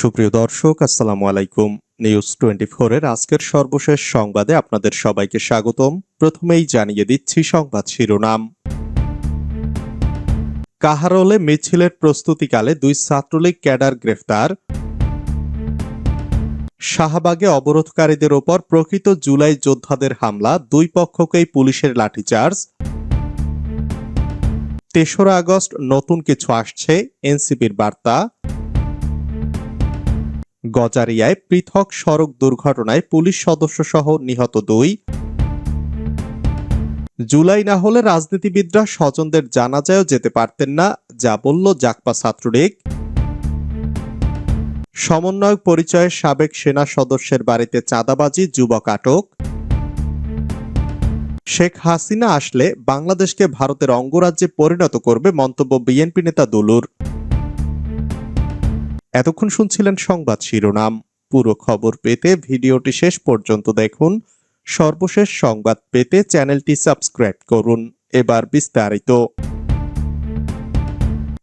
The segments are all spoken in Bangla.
সুপ্রিয় দর্শক, আসসালামু আলাইকুম। নিউজ টোয়েন্টি এর আজকের সর্বশেষ সংবাদে আপনাদের সবাইকে স্বাগতম। প্রথমেই জানিয়ে দিচ্ছি সংবাদ শিরোনাম। কাহারলে মিছিলের প্রস্তুতিকালে দুই ছাত্রলীগ ক্যাডার গ্রেফতার। শাহবাগে অবরোধকারীদের ওপর প্রকৃত জুলাই যোদ্ধাদের হামলা, দুই পক্ষকেই পুলিশের লাঠিচার্জ। তেসরা আগস্ট নতুন কিছু আসছে, এনসিপির বার্তা। গজারিয়ায় পৃথক সড়ক দুর্ঘটনায় পুলিশ সদস্য সহ নিহত দুই। জুলাই না হলে রাজনীতিবিদরা স্বজনদের জানাজায়ও যেতে পারতেন না, যা বলল জাকপা ছাত্রলীগ। সমন্বয়ক পরিচয়ে সাবেক সেনা সদস্যের বাড়িতে চাঁদাবাজি, যুবক আটক। শেখ হাসিনা আসলে বাংলাদেশকে ভারতের অঙ্গরাজ্যে পরিণত করবে মন্তব্য বিএনপি নেতা দুলুর। এতক্ষণ শুনছিলেন সংবাদ শিরোনাম। পুরো খবর পেতে ভিডিওটি শেষ পর্যন্ত দেখুন। সর্বশেষ সংবাদ পেতে চ্যানেলটি সাবস্ক্রাইব করুন। এবার বিস্তারিত।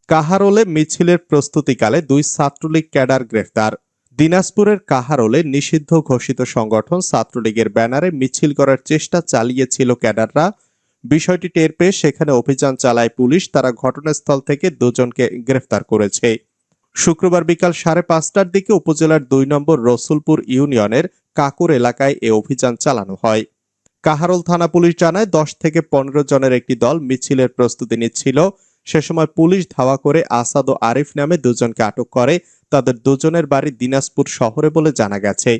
কাহারোলে মিছিলের প্রস্তুতিকালে দুই ছাত্রলীগ ক্যাডার গ্রেফতার। দিনাজপুরের কাহারোলে নিষিদ্ধ ঘোষিত সংগঠন ছাত্রলীগের ব্যানারে মিছিল করার চেষ্টা চালিয়েছিল ক্যাডাররা। বিষয়টি টের পেয়ে সেখানে অভিযান চালায় পুলিশ। তারা ঘটনাস্থল থেকে দুজনকে গ্রেফতার করেছে। শুক্রবার বিকাল সাড়ে পাঁচটার দিকে উপজেলার দুই নম্বর রসুলপুর ইউনিয়নের কাকুর এলাকায় এ অভিযান চালানো হয়। কাহারল থানা পুলিশ জানায়, দশ থেকে পনেরো জনের একটি দল মিছিলের প্রস্তুতি নিচ্ছিল। সে সময় পুলিশ ধাওয়া করে আসাদ ও আরিফ নামে দুজনকে আটক করে। তাদের দুজনের বাড়ি দিনাজপুর শহরে বলে জানা গেছে।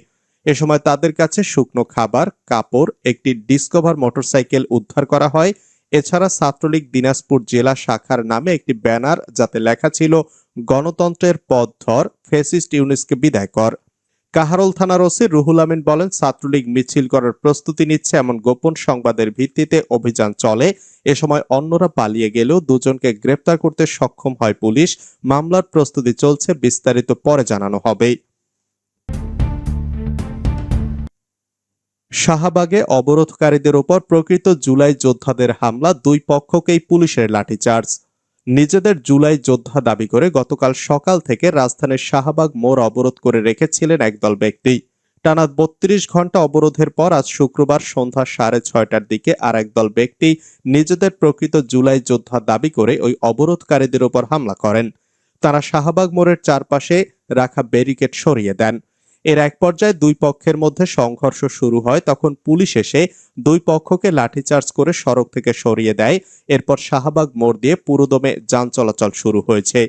এ সময় তাদের কাছে শুকনো খাবার, কাপড়, একটি ডিসকভার মোটরসাইকেল উদ্ধার করা হয়। এছাড়া ছাত্রলীগ দিনাজপুর জেলা শাখার নামে একটি ব্যানার, যাতে লেখা ছিল গণতন্ত্রের পথ ধর ফেসিস্ট ইউনিসকে বিদায় কর। কাহারোল থানার ওসি রুহুল আমিন বলেন, ছাত্রলীগ মিছিল করার প্রস্তুতি নিচ্ছে এমন গোপন সংবাদের ভিত্তিতে অভিযান চলে। এ সময় অন্যরা পালিয়ে গেলেও দুজনকে গ্রেপ্তার করতে সক্ষম হয় পুলিশ। মামলার প্রস্তুতি চলছে, বিস্তারিত পরে জানানো হবে। শাহবাগে অবরোধকারীদের ওপর প্রকৃত জুলাই যোদ্ধাদের হামলা, দুই পক্ষকেই পুলিশের লাঠিচার্জ। নিজেদের জুলাই যোদ্ধা দাবি করে গতকাল সকাল থেকে রাজধানীর শাহবাগ মোড় অবরোধ করে রেখেছিলেন একদল ব্যক্তি। টানা বত্রিশ ঘণ্টা অবরোধের পর আজ শুক্রবার সন্ধ্যা সাড়ে ছয়টার দিকে আর একদল ব্যক্তি নিজেদের প্রকৃত জুলাই যোদ্ধা দাবি করে ওই অবরোধকারীদের ওপর হামলা করেন। তারা শাহবাগ মোড়ের চারপাশে রাখা ব্যারিকেড সরিয়ে দেন। এর এক পর্যায়ে দুই পক্ষের মধ্যে সংঘর্ষ শুরু হয়। তখন পুলিশ এসে দুই পক্ষকে লাঠিচার্জ করে সড়ক থেকে সরিয়ে দেয়। এরপর শাহবাগ মোড় দিয়ে পুরোদমে যান চলাচল শুরু হয়েছে।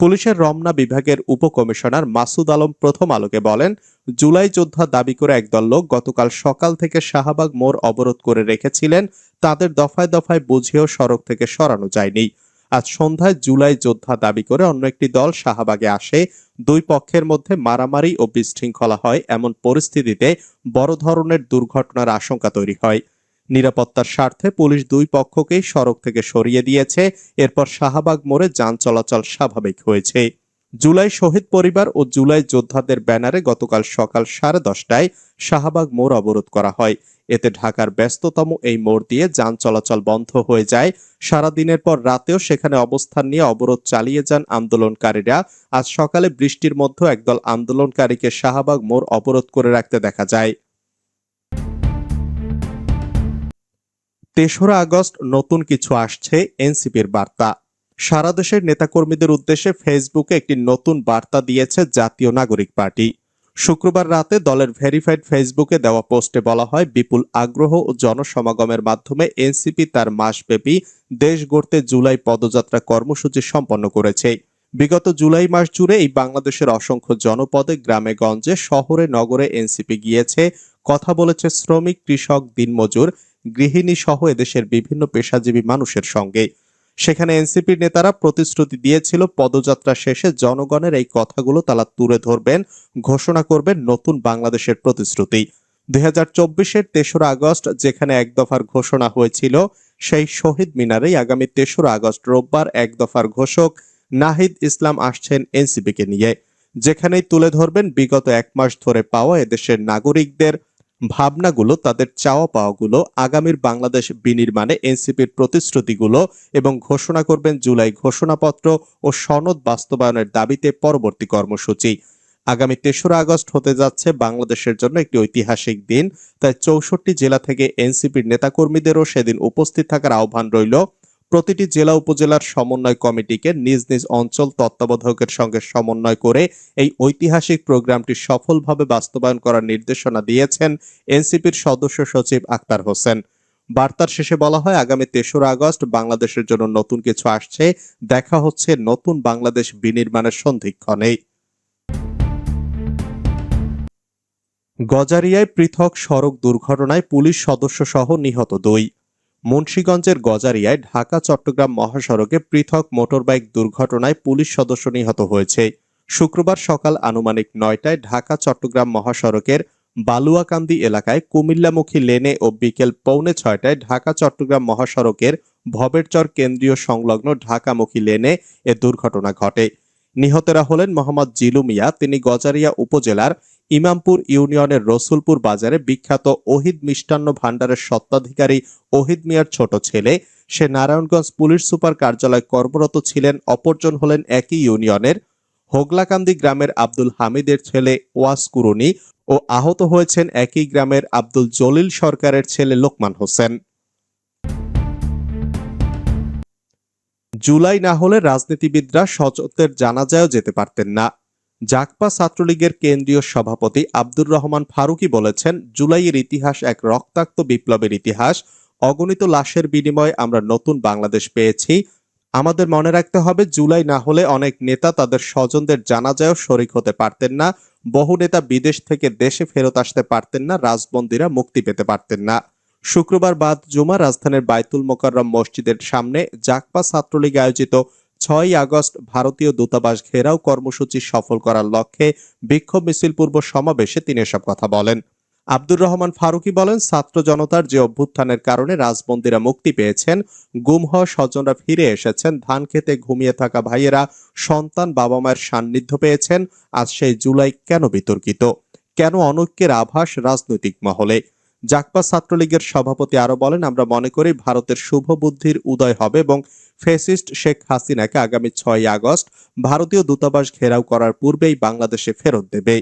পুলিশের রমনা বিভাগের উপকমিশনার মাসুদ আলম প্রথম আলোকে বলেন, জুলাই যোদ্ধা দাবি করে একদল লোক গতকাল সকাল থেকে শাহবাগ মোড় অবরোধ করে রেখেছিলেন। তাদের দফায় দফায় বুঝিয়েও সড়ক থেকে সরানো যায়নি। আজ সন্ধ্যায় জুলাই যোদ্ধা দাবি করে অন্য একটি দল শাহবাগে আসে। দুই পক্ষের মধ্যে মারামারি ও বিশৃঙ্খলা হয়। এমন পরিস্থিতিতে বড় ধরনের দুর্ঘটনার আশঙ্কা তৈরি হয়। নিরাপত্তার স্বার্থে পুলিশ দুই পক্ষকেই সড়ক থেকে সরিয়ে দিয়েছে। এরপর শাহবাগ মোড়ে যান চলাচল স্বাভাবিক হয়েছে। জুলাই শহীদ পরিবার ও জুলাই যোদ্ধাদের ব্যানারে গতকাল সকাল সাড়ে দশটায় শাহবাগ মোড় অবরোধ করা হয়। এতে ঢাকার ব্যস্ততম এই মোড় দিয়ে যান চলাচল বন্ধ হয়ে যায়। সারাদিনের পর রাতেও সেখানে অবস্থান নিয়ে অবরোধ চালিয়ে যান আন্দোলনকারীরা। আজ সকালে বৃষ্টির মধ্যে একদল আন্দোলনকারীকে শাহবাগ মোড় অবরোধ করে রাখতে দেখা যায়। তেসরা আগস্ট নতুন কিছু আসছে এনসিপির বার্তা। সারা দেশের নেতাকর্মীদের উদ্দেশ্যে ফেসবুকে একটি নতুন বার্তা দিয়েছে জাতীয় নাগরিক পার্টি। শুক্রবার রাতে দলের ভেরিফাইড ফেসবুকে দেওয়া পোস্টে বলা হয়, বিপুল আগ্রহ ও জনসমাগমের মাধ্যমে এনসিপি তার মাসব্যাপী দেশ গড়তে জুলাই পদযাত্রা কর্মসূচি সম্পন্ন করেছে। বিগত জুলাই মাস জুড়ে এই বাংলাদেশের অসংখ্য জনপদে, গ্রামে, গঞ্জে, শহরে, নগরে এনসিপি গিয়েছে। কথা বলেছে শ্রমিক, কৃষক, দিনমজুর, গৃহিণী সহ এদেশের বিভিন্ন পেশাজীবী মানুষের সঙ্গে। সেখানে এনসিপির নেতারা প্রতিশ্রুতি দিয়েছিল পদযাত্রা শেষে জনগণের এই কথাগুলো তারা তুলে ধরবেন, ঘোষণা করবেন নতুন বাংলাদেশের প্রতিশ্রুতি। দুই হাজার চব্বিশের তেসরা আগস্ট যেখানে এক দফার ঘোষণা হয়েছিল, সেই শহীদ মিনারেই আগামী তেসরা আগস্ট রোববার এক দফার ঘোষক নাহিদ ইসলাম আসছেন এনসিপিকে নিয়ে। যেখানেই তুলে ধরবেন, বিগত এক মাস ধরে পাওয়া এদেশের নাগরিকদের ভাবনাগুলো, তাদের চাওয়া পাওয়াগুলো, আগামীর বাংলাদেশ বিনির্মাণে এনসিপির প্রতিশ্রুতিগুলো এবং ঘোষণা করবেন জুলাই ঘোষণাপত্র ও সনদ বাস্তবায়নের দাবিতে পরবর্তী কর্মসূচি। আগামী তেসরা আগস্ট হতে যাচ্ছে বাংলাদেশের জন্য একটি ঐতিহাসিক দিন। তাই চৌষট্টি জেলা থেকে এনসিপির নেতাকর্মীদেরও সেদিন উপস্থিত থাকার আহ্বান রইল। প্রতিটি জেলা উপজেলার সমন্বয় কমিটিকে নিজ নিজ অঞ্চল তত্ত্বাবধায়কের সঙ্গে সমন্বয় করে এই ঐতিহাসিক প্রোগ্রামটি সফলভাবে বাস্তবায়ন করার নির্দেশনা দিয়েছেন এনসিপির সদস্য সচিব আক্তার হোসেন। বার্তার শেষে বলা হয়, আগামী তেসরা আগস্ট বাংলাদেশের জন্য নতুন কিছু আসছে। দেখা হচ্ছে নতুন বাংলাদেশ বিনির্মাণের সন্ধিক্ষণেই। গজারিয়ায় পৃথক সড়ক দুর্ঘটনায় পুলিশ সদস্য সহ নিহত দুই। মুন্সীগঞ্জের গজারিয়ায় ঢাকা চট্টগ্রাম মহাসড়কে পৃথক মোটরবাইক দুর্ঘটনায় পুলিশ সদস্য নিহত হয়েছে। শুক্রবার সকাল আনুমানিক নয়টায় ঢাকা চট্টগ্রাম মহাসড়কের বালুয়াকান্দি এলাকায় কুমিল্লামুখী লেনে ও বিকেল পৌনে ছয়টায় ঢাকা চট্টগ্রাম মহাসড়কের ভবেরচর কেন্দ্রীয় সংলগ্ন ঢাকামুখী লেনে এ দুর্ঘটনা ঘটে। নিহতেরা হলেন মোহাম্মদ জিলু মিয়া, তিনি গজারিয়া উপজেলার ইমামপুর ইউনিয়নের রসুলপুর বাজারে বিখ্যাত ওহিদ মিষ্টান্ন ভাণ্ডারের স্বত্বাধিকারী ওহিদ মিয়ার ছোট ছেলে, সে নারায়ণগঞ্জ পুলিশ সুপার কার্যালয় কর্মরত ছিলেন, অপরজন হলেন একই ইউনিয়নের হোগলাকান্দি গ্রামের আব্দুল হামিদের ছেলে ওয়াস কুরুনি ও আহত হয়েছেন একই গ্রামের আব্দুল জলিল সরকারের ছেলে লোকমান হোসেন। জুলাই না হলে রাজনীতিবিদরা সচতের জানাজায়ও যেতে পারতেন না। জাকপা ছাত্রলীগের কেন্দ্রীয় সভাপতি আব্দুর রহমান ফারুকি বলেছেন, জুলাইয়ের ইতিহাস এক রক্তাক্ত বিপ্লবের ইতিহাস। অগণিত লাশের বিনিময়ে আমরা নতুন বাংলাদেশ পেয়েছি। আমাদের মনে রাখতে হবে, জুলাই না হলে অনেক নেতা তাদের স্বজনদের জানাজায়ও শরিক হতে পারতেন না। বহু নেতা বিদেশ থেকে দেশে ফেরত আসতে পারতেন না, রাজবন্দীরা মুক্তি পেতে পারতেন না। শুক্রবার বাদ জুমা রাজধানীর বাইতুল মোকাররম মসজিদের সামনে জাকপা ছাত্রলীগ আয়োজিত ছয়ই আগস্ট ভারতীয় দূতাবাস ঘেরাও কর্মসূচি সফল করার লক্ষ্যে বিক্ষোভ মিছিল পূর্ব সমাবেশে তিনি এসব কথা বলেন। আব্দুর রহমান ফারুকি বলেন, ছাত্র জনতার যে অভ্যুত্থানের কারণে রাজবন্দীরা মুক্তি পেয়েছেন, গুম হওয়া স্বজনরা ফিরে এসেছেন, ধান খেতে ঘুমিয়ে থাকা ভাইয়েরা, সন্তান বাবা মায়ের সান্নিধ্য পেয়েছেন, আজ সেই জুলাই কেন বিতর্কিত? কেন অনৈক্যের আভাস রাজনৈতিক মহলে? জাকপা ছাত্রলীগের সভাপতি আরও বলেন, আমরা মনে করি ভারতের শুভ বুদ্ধির উদয় হবে এবং ফেসিস্ট শেখ হাসিনাকে আগামী ছয় আগস্ট ভারতীয় দূতাবাস ঘেরাও করার পূর্বেই বাংলাদেশে ফেরত দেবে।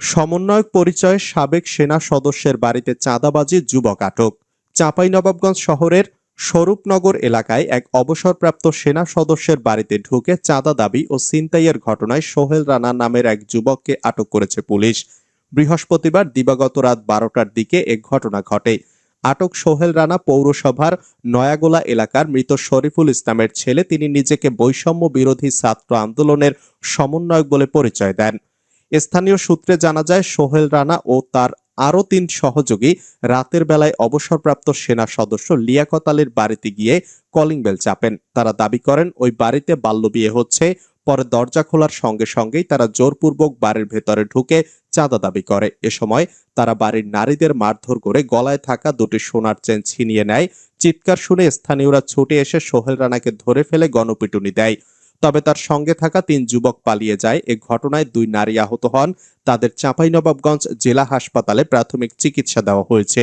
সমন্বয়ক পরিচয়ে সাবেক সেনা সদস্যের বাড়িতে চাঁদাবাজি, যুবক আটক। চাঁপাইনবাবগঞ্জ শহরের স্বরূপনগর এলাকায় এক অবসরপ্রাপ্ত সেনা সদস্যের বাড়িতে ঢুকে চাঁদা দাবি ও ছিনতাইয়ের ঘটনায় সোহেল রানা নামের এক যুবককে আটক করেছে পুলিশ। বৃহস্পতিবার দিবাগত রাত বারোটার দিকে এ ঘটনা ঘটে। আটক সোহেল রানা পৌরসভার নয়াগোলা এলাকার মৃত শরীফুল ইসলামের ছেলে। তিনি নিজেকে বৈষম্য বিরোধী ছাত্র আন্দোলনের সমন্বয়ক বলে পরিচয় দেন। স্থানীয় সূত্রে জানা যায়, সোহেল রানা ও তার আরও তিন সহযোগী রাতের বেলায় অবসরপ্রাপ্ত সেনা সদস্য লিয়াকত আলীর বাড়িতে গিয়ে কলিং বেল চাপেন। তারা দাবি করেন, ওই বাড়িতে বাল্যবিয়ে হচ্ছে, পরে দরজা খোলার সঙ্গে সঙ্গেই তারা জোরপূর্বক বাড়ির ভেতরে ঢুকে চাঁদা দাবি করে। এ সময় তারা বাড়ির নারীদের মারধর করে গলায় থাকা দুটি সোনার চেন ছিনিয়ে নেয়। চিৎকার শুনে স্থানীয়রা ছুটে এসে সোহেল রানাকে ধরে ফেলে গণপিটুনি দেয়। তবে তার সঙ্গে থাকা তিন যুবক পালিয়ে যায়। এ ঘটনায় দুই নারী আহত হন। তাদের চাঁপাইনবাবগঞ্জ জেলা হাসপাতালে প্রাথমিক চিকিৎসা দেওয়া হয়েছে।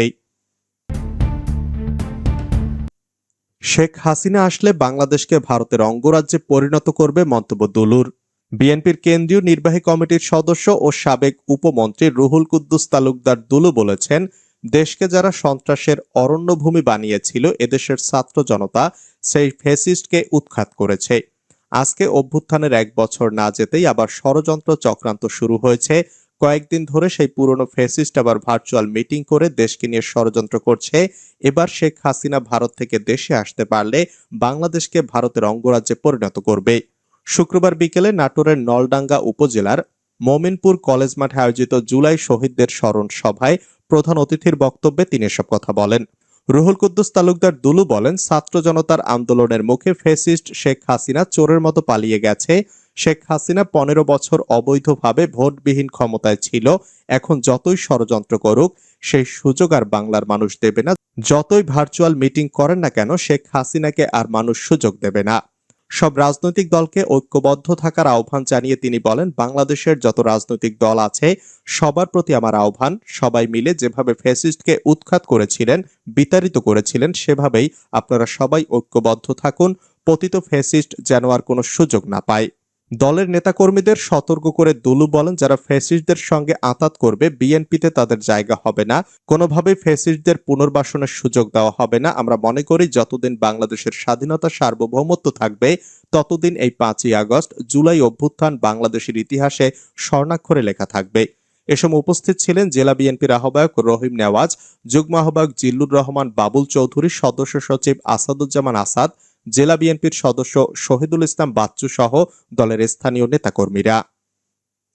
শেখ হাসিনা আসলে বাংলাদেশকে ভারতের অঙ্গরাজ্যে পরিণত করবে মন্তব্য দুলুর। বিএনপির কেন্দ্রীয় নির্বাহী কমিটির সদস্য ও সাবেক উপমন্ত্রী রুহুল কুদ্দুস তালুকদার দুলু বলেছেন, দেশকে যারা সন্ত্রাসের অরণ্যভূমি বানিয়েছিল, এদেশের ছাত্র জনতা সেই ফেসিস্টকে উৎখাত করেছে। আজকে অভ্যুত্থানের এক বছর না যেতেই আবার ষড়যন্ত্র চক্রান্ত শুরু হয়েছে। কয়েকদিন ধরে সেই পুরনো ফেসিস্ট আবার ভার্চুয়াল মিটিং করে দেশকে নিয়ে ষড়যন্ত্র করছে। এবার শেখ হাসিনা ভারত থেকে দেশে আসতে পারলে বাংলাদেশকে ভারতের অঙ্গরাজ্যে পরিণত করবে। শুক্রবার বিকেলে নাটোরের নলডাঙ্গা উপজেলার মোমিনপুর কলেজ মাঠে আয়োজিত জুলাই শহীদদের স্মরণ সভায় প্রধান অতিথির বক্তব্যে তিনি এসব কথা বলেন। রুহুল কুদ্দুস তালুকদার দুলু বলেন, ছাত্র জনতার আন্দোলনের মুখে ফেসিস্ট শেখ হাসিনা চোরের মতো পালিয়ে গেছে। শেখ হাসিনা পনেরো বছর অবৈধভাবে ভোটবিহীন ক্ষমতায় ছিল। এখন যতই ষড়যন্ত্র করুক, সেই সুযোগ আর বাংলার মানুষ দেবে না। যতই ভার্চুয়াল মিটিং করেন না কেন, শেখ হাসিনাকে আর মানুষ সুযোগ দেবে না। সব রাজনৈতিক দলকে ঐক্যবদ্ধ থাকার আহ্বান জানিয়ে তিনি বলেন, বাংলাদেশের যত রাজনৈতিক দল আছে, সবার প্রতি আমার আহ্বান, সবাই মিলে যেভাবে ফ্যাসিস্টকে উৎখাত করেছিলেন, বিতাড়িত করেছিলেন, সেভাবেই আপনারা সবাই ঐক্যবদ্ধ থাকুন, পতিত ফ্যাসিস্ট যেন আর কোনো সুযোগ না পায়। দলের নেতাকর্মীদের সতর্ক করে দুলু বলেন, যারা ফ্যাসিস্টদের সঙ্গে আঁতাত করবে, বিএনপিতে তাদের জায়গা হবে না। কোনোভাবেই ফ্যাসিস্টদের পুনর্বাসনের সুযোগ দেওয়া হবে না। আমরা মনে করি, যতদিন বাংলাদেশের স্বাধীনতা সার্বভৌমত্ব থাকবে, ততদিন এই পাঁচই আগস্ট জুলাই অভ্যুত্থান বাংলাদেশের ইতিহাসে স্বর্ণাক্ষরে লেখা থাকবে। এ সময় উপস্থিত ছিলেন জেলা বিএনপির আহ্বায়ক রহিম নেওয়াজ, যুগ্ম আহ্বায়ক জিল্লুর রহমান বাবুল চৌধুরী, সদস্য সচিব আসাদুজ্জামান আসাদ জেলা বিএনপির সদস্য শহীদুল ইসলাম বাচ্চু সহ দলের স্থানীয় নেতাকর্মীরা।